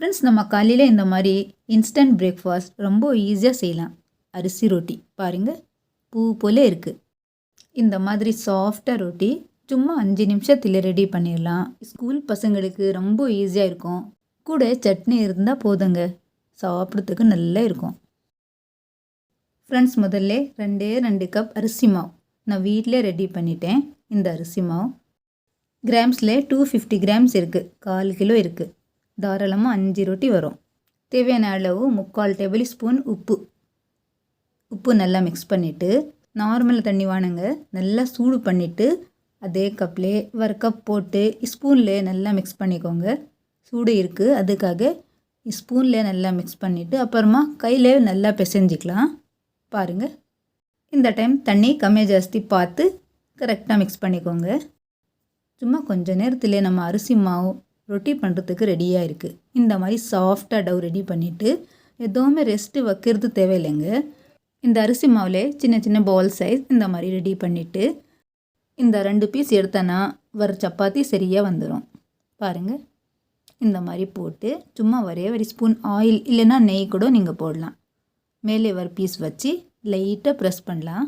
Friends நம்ம காலையில் இந்த மாதிரி இன்ஸ்டன்ட் பிரேக்ஃபாஸ்ட் ரொம்ப ஈஸியாக செய்யலாம். அரிசி ரொட்டி. பாருங்கள் பூ போல இருக்குது இந்த மாதிரி சாஃப்டாக ரொட்டி சும்மா அஞ்சு நிமிஷத்தில் ரெடி பண்ணிடலாம் ஸ்கூல் பசங்களுக்கு ரொம்ப ஈஸியாக இருக்கும். கூட சட்னி இருந்தால் போதுங்க. சாப்பிட்றதுக்கு நல்லா இருக்கும். ஃப்ரெண்ட்ஸ் முதல்ல ரெண்டே ரெண்டு கப் அரிசி மாவு. நான் வீட்டிலே ரெடி பண்ணிட்டேன். இந்த அரிசி மாவு. கிராம்ஸில் டூ ஃபிஃப்டி கிராம்ஸ் இருக்குது கால் கிலோ இருக்குது தாராளமாக அஞ்சு ரொட்டி வரும். தேவையான அளவு முக்கால் டேபிள் ஸ்பூன் உப்பு. உப்பு நல்லா மிக்ஸ் பண்ணிவிட்டு நார்மல் தண்ணி வாணுங்க நல்லா சூடு பண்ணிவிட்டு அதே கப்லே ஒரு கப் போட்டு ஸ்பூனில் நல்லா மிக்ஸ் பண்ணிக்கோங்க. சூடு இருக்குது அதுக்காக ஸ்பூனில் நல்லா மிக்ஸ் பண்ணிவிட்டு அப்புறமா கையில் நல்லா பிசைஞ்சிக்கலாம். பாருங்கள் இந்த டைம் தண்ணி கம்மியாக ஜாஸ்தி பார்த்து கரெக்டாக மிக்ஸ் பண்ணிக்கோங்க. சும்மா கொஞ்ச நேரத்தில் நம்ம அரிசி மாவு ரொட்டி பண்ணுறதுக்கு ரெடியாக இருக்குது இந்த மாதிரி சாஃப்டாக டவ் ரெடி பண்ணிவிட்டு எதுவுமே ரெஸ்ட்டு வைக்கிறது தேவையில்லைங்க. இந்த அரிசி மாவில் சின்ன சின்ன பால் சைஸ் இந்த மாதிரி ரெடி பண்ணிவிட்டு இந்த ரெண்டு பீஸ் எடுத்தேன்னா வர சப்பாத்தி சரியாக வந்துடும் பாருங்கள் இந்த மாதிரி போட்டு சும்மா ஒரே ஒரு ஸ்பூன் ஆயில் இல்லைன்னா நெய் கூட நீங்கள் போடலாம். மேலே ஒரு பீஸ் வச்சு லைட்டாக ப்ரெஸ் பண்ணலாம்.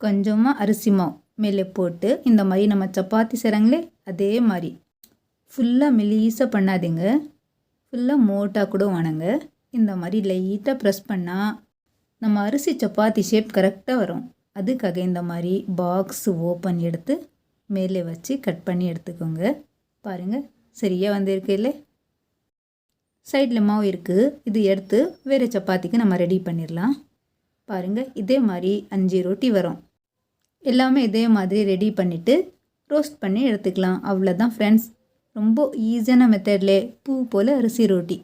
கொஞ்சமாக அரிசி மாவு மேலே போட்டு இந்த மாதிரி நம்ம சப்பாத்தி செய்கிறாங்களே அதே மாதிரி. ஃபுல்லாக மெலீஸாக பண்ணாதீங்க. ஃபுல்லாக மோட்டாக கூட வணங்க. இந்த மாதிரி லைட்டாக ப்ரெஸ் பண்ணால் நம்ம அரிசி சப்பாத்தி ஷேப் கரெக்டாக வரும். அதுக்காக இந்த மாதிரி பாக்ஸ் ஓப்பன் எடுத்து மேலே வச்சு கட் பண்ணி எடுத்துக்கோங்க. பாருங்கள் சரியாக வந்திருக்கு இல்லை? சைடில் மாவு இருக்குது இது எடுத்து வேறு சப்பாத்திக்கு நம்ம ரெடி பண்ணிடலாம் பாருங்கள் இதே மாதிரி அஞ்சு ரொட்டி வரும். எல்லாமே இதே மாதிரி ரெடி பண்ணிவிட்டு ரோஸ்ட் பண்ணி எடுத்துக்கலாம். அவ்வளோதான் ஃப்ரெண்ட்ஸ் ரொம்ப ஈஸியான மெத்தட்லே பூ போல் அரிசி ரொட்டி.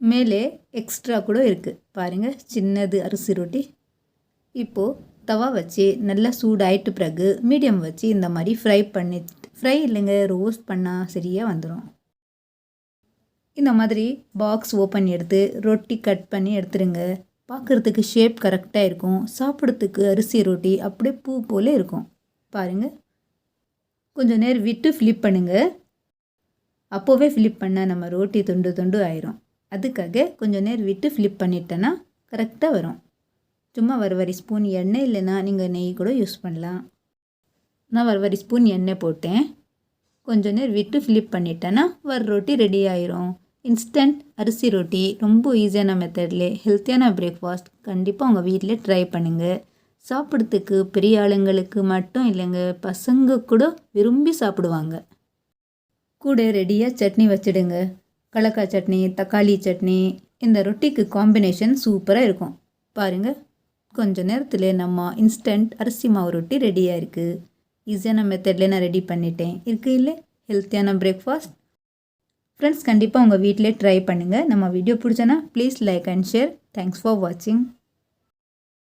மேலே எக்ஸ்ட்ரா கூட இருக்குது பாருங்கள் சின்னது அரிசி ரொட்டி. இப்போது தவா வச்சு நல்லா சூடாயிட்டு பிறகு மீடியம் வச்சு இந்த மாதிரி ஃப்ரை பண்ணி ஃப்ரை இல்லைங்க ரோஸ்ட் பண்ணால் சரியாக வந்துடும் இந்த மாதிரி பாக்ஸ் ஓப்பன் எடுத்து ரொட்டி கட் பண்ணி எடுத்துருங்க. பார்க்குறதுக்கு ஷேப் கரெக்டாக இருக்கும். சாப்பிட்றதுக்கு அரிசி ரொட்டி அப்படியே பூ போல் இருக்கும். பாருங்கள் கொஞ்சம் நேரம் விட்டு ஃப்ளிப் பண்ணுங்கள் அப்போவே ஃப்ளிப் பண்ணால் நம்ம ரோட்டி துண்டு துண்டு ஆயிரும். அதுக்காக கொஞ்சம் நேரம் விட்டு ஃப்ளிப் பண்ணிட்டேன்னா கரெக்டாக வரும். சும்மா வறுவரி வரி ஸ்பூன் எண்ணெய் இல்லைன்னா நீங்கள் நெய் கூட யூஸ் பண்ணலாம். நான் வறுவரி வரி ஸ்பூன் எண்ணெய் போட்டேன். கொஞ்சம் நேரம் விட்டு ஃப்ளிப் பண்ணிட்டேன்னா வர ரொட்டி ரெடி ஆயிரும். இன்ஸ்டன்ட் அரிசி ரொட்டி ரொம்ப ஈஸியான மெத்தட்லே ஹெல்த்தியான பிரேக்ஃபாஸ்ட் கண்டிப்பாக உங்கள் வீட்டில் ட்ரை பண்ணுங்கள் சாப்பிட்றதுக்கு பெரிய ஆளுங்களுக்கு மட்டும் இல்லைங்க பசங்க கூட விரும்பி சாப்பிடுவாங்க. கூட ரெடியாக சட்னி வச்சுடுங்க. கடலக்காய் சட்னி தக்காளி சட்னி இந்த ரொட்டிக்கு காம்பினேஷன் சூப்பராக இருக்கும். பாருங்கள் கொஞ்ச நேரத்தில் நம்ம இன்ஸ்டன்ட் அரிசி மாவு ரொட்டி ரெடியாக இருக்குது ஈஸியான மெத்தடில் நான் ரெடி பண்ணிட்டேன். இருக்கு இல்லை? ஹெல்த்தியான பிரேக்ஃபாஸ்ட் ஃப்ரெண்ட்ஸ் கண்டிப்பாக உங்கள் வீட்டிலே ட்ரை பண்ணுங்கள் நம்ம video பிடிச்சனா please like and share thanks for வாட்சிங்